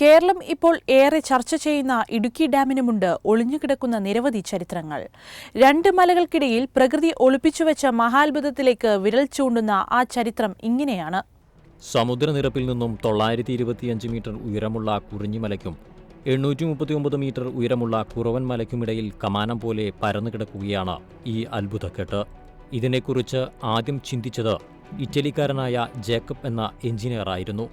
കേരളം ഇപ്പോൾ ഏറെ ചർച്ച ചെയ്യുന്ന ഇടുക്കി ഡാമിനുമുണ്ട് ഒളിഞ്ഞുകിടക്കുന്ന നിരവധി ചരിത്രങ്ങൾ. രണ്ട് മലകൾക്കിടയിൽ പ്രകൃതി ഒളിപ്പിച്ചുവെച്ച മഹാത്ഭുതത്തിലേക്ക് വിരൽ ചൂണ്ടുന്ന ആ ചരിത്രം ഇങ്ങനെയാണ്. സമുദ്രനിരപ്പിൽ നിന്നും തൊള്ളായിരത്തി ഇരുപത്തിയഞ്ച് മീറ്റർ ഉയരമുള്ള കുറിഞ്ഞിമലയ്ക്കും എണ്ണൂറ്റി മുപ്പത്തിയൊമ്പത് മീറ്റർ ഉയരമുള്ള കുറവൻ മലയ്ക്കുമിടയിൽ കമാനം പോലെ പരന്നു കിടക്കുകയാണ് ഈ അത്ഭുതക്കെട്ട്. ഇതിനെക്കുറിച്ച് ആദ്യം ചിന്തിച്ചത് ഇറ്റലിക്കാരനായ ജേക്കബ് എന്ന എഞ്ചിനീയറായിരുന്നു.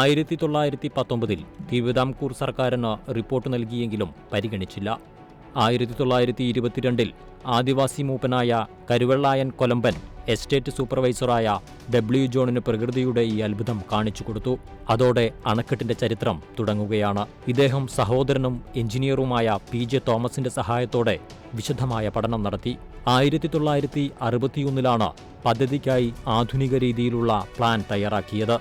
ആയിരത്തി തൊള്ളായിരത്തി പത്തൊമ്പതിൽ തിരുവിതാംകൂർ സർക്കാരിന് റിപ്പോർട്ട് നൽകിയെങ്കിലും പരിഗണിച്ചില്ല. ആയിരത്തി തൊള്ളായിരത്തി ഇരുപത്തിരണ്ടിൽ ആദിവാസി മൂപ്പനായ കരുവെള്ളായൻ കൊലമ്പൻ എസ്റ്റേറ്റ് സൂപ്പർവൈസറായ ഡബ്ല്യു ജോണിന് പ്രകൃതിയുടെ ഈ അത്ഭുതം കാണിച്ചു കൊടുത്തു. അതോടെ അണക്കെട്ടിന്റെ ചരിത്രം തുടങ്ങുകയാണ്. ഇദ്ദേഹം സഹോദരനും എഞ്ചിനീയറുമായ പി ജെ തോമസിന്റെ സഹായത്തോടെ വിശദമായ പഠനം നടത്തി. ആയിരത്തി തൊള്ളായിരത്തി അറുപത്തിയൊന്നിലാണ് പദ്ധതിക്കായി ആധുനിക രീതിയിലുള്ള പ്ലാൻ തയ്യാറാക്കിയത്.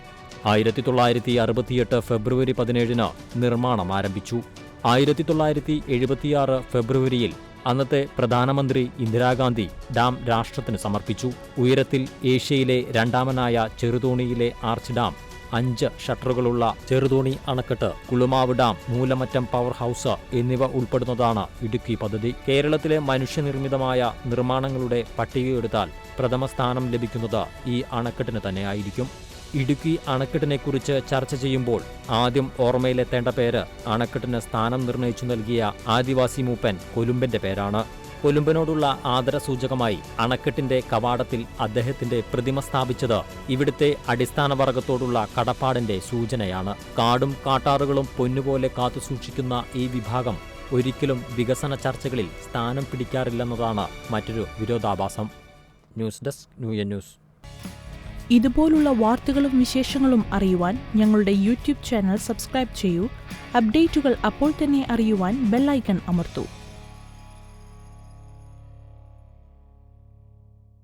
ആയിരത്തി തൊള്ളായിരത്തി അറുപത്തിയെട്ട് ഫെബ്രുവരി പതിനേഴിന് നിർമ്മാണം ആരംഭിച്ചു. ആയിരത്തി തൊള്ളായിരത്തി എഴുപത്തിയാറ് ഫെബ്രുവരിയിൽ അന്നത്തെ പ്രധാനമന്ത്രി ഇന്ദിരാഗാന്ധി ഡാം രാഷ്ട്രത്തിന് സമർപ്പിച്ചു. ഉയരത്തിൽ ഏഷ്യയിലെ രണ്ടാമനായ ചെറുതോണിയിലെ ആർച്ച് ഡാം അഞ്ച് ഷട്ടറുകളുള്ള ചെറുതോണി അണക്കെട്ട് Kulamavu dam Moolamattom power house എന്നിവ ഉൾപ്പെടുന്നതാണ് ഇടുക്കി പദ്ധതി. കേരളത്തിലെ മനുഷ്യനിർമ്മിതമായ നിർമ്മാണങ്ങളുടെ പട്ടികയെടുത്താൽ പ്രഥമ സ്ഥാനം ലഭിക്കുന്നത് ഈ അണക്കെട്ടിന് തന്നെയായിരിക്കും. ഇടുക്കി അണക്കെട്ടിനെക്കുറിച്ച് ചർച്ച ചെയ്യുമ്പോൾ ആദ്യം ഓർമ്മയിലെത്തേണ്ട പേര്. അണക്കെട്ടിന് സ്ഥാനം നിർണയിച്ചു നൽകിയ ആദിവാസി മൂപ്പൻ കൊലുമ്പന്റെ പേരാണ്. കൊലുമ്പനോടുള്ള ആദരസൂചകമായി അണക്കെട്ടിന്റെ കവാടത്തിൽ അദ്ദേഹത്തിന്റെ പ്രതിമ സ്ഥാപിച്ചത് ഇവിടുത്തെ അടിസ്ഥാന വർഗത്തോടുള്ള കടപ്പാടിന്റെ സൂചനയാണ്. കാടും കാട്ടാറുകളും പൊന്നുപോലെ കാത്തുസൂക്ഷിക്കുന്ന ഈ വിഭാഗം ഒരിക്കലും വികസന ചർച്ചകളിൽ സ്ഥാനം പിടിക്കാറില്ലെന്നതാണ് മറ്റൊരു വിരോധാഭാസം. News desk new news. ഇതുപോലുള്ള വാർത്തകളും വിശേഷങ്ങളും അറിയുവാൻ ഞങ്ങളുടെ യൂട്യൂബ് ചാനൽ സബ്സ്ക്രൈബ് ചെയ്യൂ. അപ്ഡേറ്റുകൾ അപ്പോൾ തന്നെ അറിയുവാൻ ബെല്ലൈക്കൺ അമർത്തൂ.